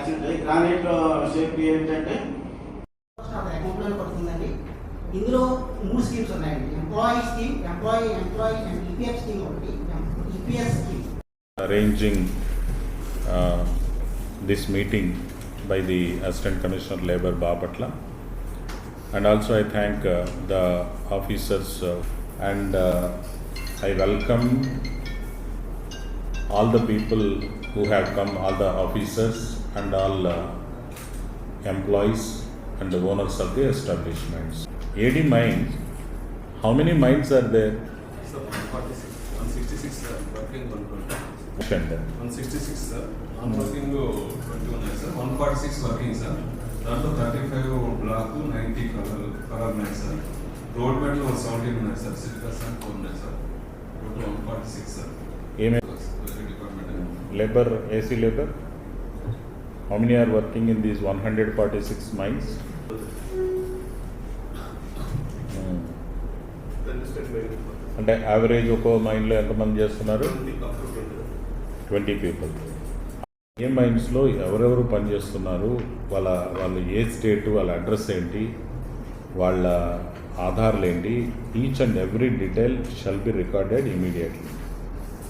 Actually granite shape ఏంటంటే అకౌంట్లోనే పడుతుందండి ఇందులో మూడు స్కీమ్స్ ఉన్నాయండి employee scheme employee employee and EPF scheme ఒకటి EPS scheme arranging uh, this meeting by the Assistant Commissioner Labour Bapatla. And also I thank uh, the officers uh, and uh, I welcome all the people who have come, all the officers and all uh, employees and the owners of the establishments. AD mines, how many mines are there? Sir, 146, 166 sir, working 120. Mentioned. 166 sir non working twenty ఉన్నాయి sir one forty six working sir దాంట్లో thirty five black ninety colour colour ఉన్నాయి sir road మెట్లు one seventeen ఉన్నాయి sir six percent four ఉన్నాయి sir total one forty six sir ఏమే department labor, AC labor? How many are working in these one hundred forty-six mines? Hmm. అంటే average ఒక్కో మైండ్లో ఎంతమంది చేస్తున్నారు? ట్వంటీ పీపుల్ ఏ మైండ్స్లో ఎవరెవరు పనిచేస్తున్నారు వాళ్ళ వాళ్ళు ఏ స్టేట్ వాళ్ళ అడ్రస్ ఏంటి? వాళ్ళ ఆధార్లు ఏంటి? Each and every detail shall be recorded immediately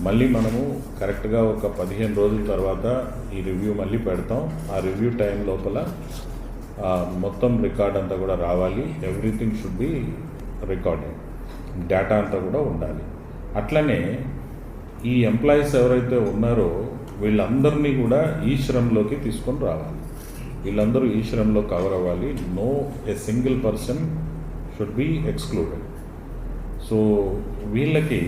మళ్ళీ మనము కరెక్ట్గా ఒక పదిహేను రోజుల తర్వాత ఈ రివ్యూ మళ్ళీ పెడతాం. ఆ రివ్యూ టైం లోపల మొత్తం రికార్డ్ అంతా కూడా రావాలి. Everything should be recorded. Data అంతా కూడా ఉండాలి. అట్లనే ఈ ఎంప్లాయీస్ ఎవరైతే ఉన్నారో వీళ్ళందరినీ కూడా ఈ శ్రమ్లోకి తీసుకొని రావాలి. వీళ్ళందరూ ఈ శ్రమలో కవర్ అవ్వాలి. No a single person should be excluded. So వీళ్ళకి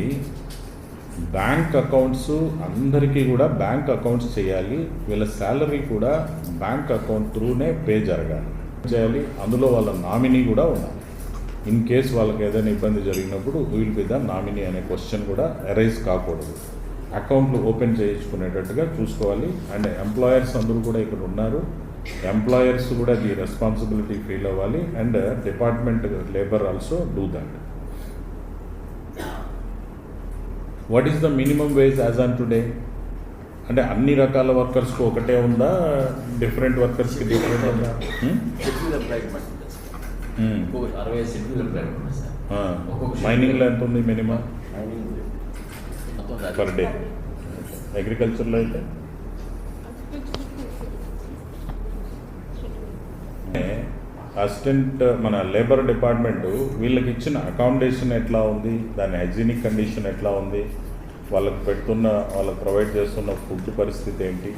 బ్యాంక్ అకౌంట్స్ అందరికీ కూడా బ్యాంక్ అకౌంట్స్ చేయాలి. వీళ్ళ శాలరీ కూడా బ్యాంక్ అకౌంట్ త్రూనే పే జరగాలి. చేయాలి. అందులో వాళ్ళ నామినీ కూడా ఉండాలి. ఇన్ కేస్ వాళ్ళకి ఏదైనా ఇబ్బంది జరిగినప్పుడు విల్ బి ద నామినీ అనే క్వశ్చన్ కూడా అరైజ్ కాకూడదు. అకౌంట్లు ఓపెన్ చేయించుకునేటట్టుగా చూసుకోవాలి. అండ్ ఎంప్లాయర్స్ అందరూ కూడా ఇక్కడ ఉన్నారు. ఎంప్లాయర్స్ కూడా ది రెస్పాన్సిబిలిటీ ఫీల్ అవ్వాలి. And department labour also do that what is the minimum wage as on today అంటే అన్ని రకాల వర్కర్స్కి ఒకటే ఉందా? డిఫరెంట్ వర్కర్స్కి డిఫరెంట్ ఉందా? Hmm? సార్. Hmm. మైనింగ్లో ఎంత ఉంది మినిమం పర్ డే అగ్రికల్చర్లో అయితే? అసిస్టెంట్ మన లేబర్ డిపార్ట్మెంట్ వీళ్ళకి ఇచ్చిన అకామిడేషన్ ఎట్లా ఉంది దాని హైజీనిక్ కండిషన్ ఎట్లా ఉంది వాళ్ళకి పెడుతున్న వాళ్ళకి ప్రొవైడ్ చేస్తున్న ఫుడ్ పరిస్థితి ఏంటి